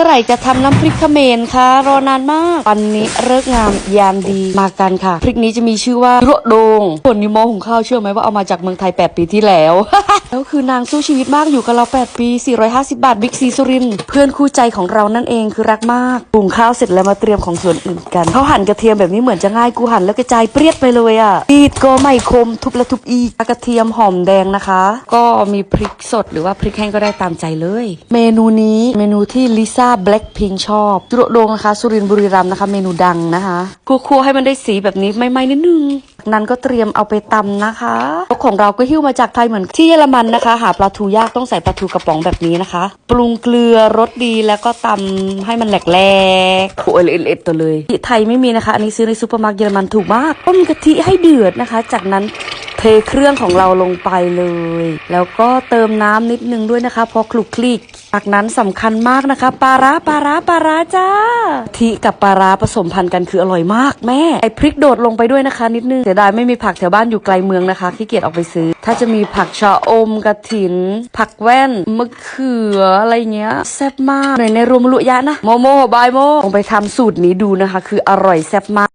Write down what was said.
เมื่อไหร่จะทำน้ำพริกเขมรคะรอนานมากวันนี้เลิกงามยามดีมากันค่ะ พริกนี้จะมีชื่อว่ารโดงส่วนนิโมหุงข้าวเชื่อไหมว่าเอามาจากเมืองไทย 8 ปีที่แล้ว แล้วคือนางสู้ชีวิตมากอยู่กับเรา 8 ปี 450 บาทบิ๊กซีสุรินทร์เพื่อนคู่ใจของเรานั่นเองคือรักมากหุงข้าวเสร็จแล้วมาเตรียมของส่วนอื่นกันเขาหั่นกระเทียมแบบนี้เหมือนจะง่ายกูหั่นแล้วกระจายเปรี้ยดไปเลยอะอีดก็ไม่คมทุบและทุบอีกกระเทียมหอมแดงนะคะ ก็มีพริกสดหรือว่าพริกแห้งก็ได้ตามใจเลย เมนูนี้เมนูที่ลิซ่าแบล็คพิงชอบจุโรโดงนะคะ สุรินทร์บุรีรัมย์นะคะ เมนูดังนะคะคั่วๆให้มันได้สีแบบนี้ไม่ไหม้นิดนึงจากนั้นก็เตรียมเอาไปตำนะคะรถของเราก็หิ้วมาจากไทยเหมือนที่เยอรมันนะคะ หาปลาทูยากต้องใส่ปลาทูกระป๋องแบบนี้นะคะ ปรุงเกลือรสดีแล้วก็ตำให้มันแหลกๆโอ้ยเอ็ดๆตัวเลยที่ไทยไม่มีนะคะ อันนี้ซื้อในซูเปอร์มาร์เก็ตเยอรมันถูกมากต้มกะทิให้เดือดนะคะ จากนั้น เทเครื่องของเราลงไปเลย แล้วก็เติมน้ำนิดนึงด้วยนะคะเพอคลุกคลิกจากนั้นสำคัญมากนะคะปลาร้าปลาร้าปลาร้าจ้าทิกับปลาร้าผสมพันธุ์กันคืออร่อยมากแม่ไอพริกโดดลงไปด้วยนะคะ นิดนึงเสียดายไม่มีผักแถวบ้านอยู่ไกลเมืองนะคะขี้เกียจออกไปซื้อ ถ้าจะมีผักชะอมกระถิน ผักแว่นมะเขืออะไรเงี้ยแซ่บมากในในรวมลุยะนะโมโมบายโมลองไปทำสูตรนี้ดูนะคะ คืออร่อยแซ่บมาก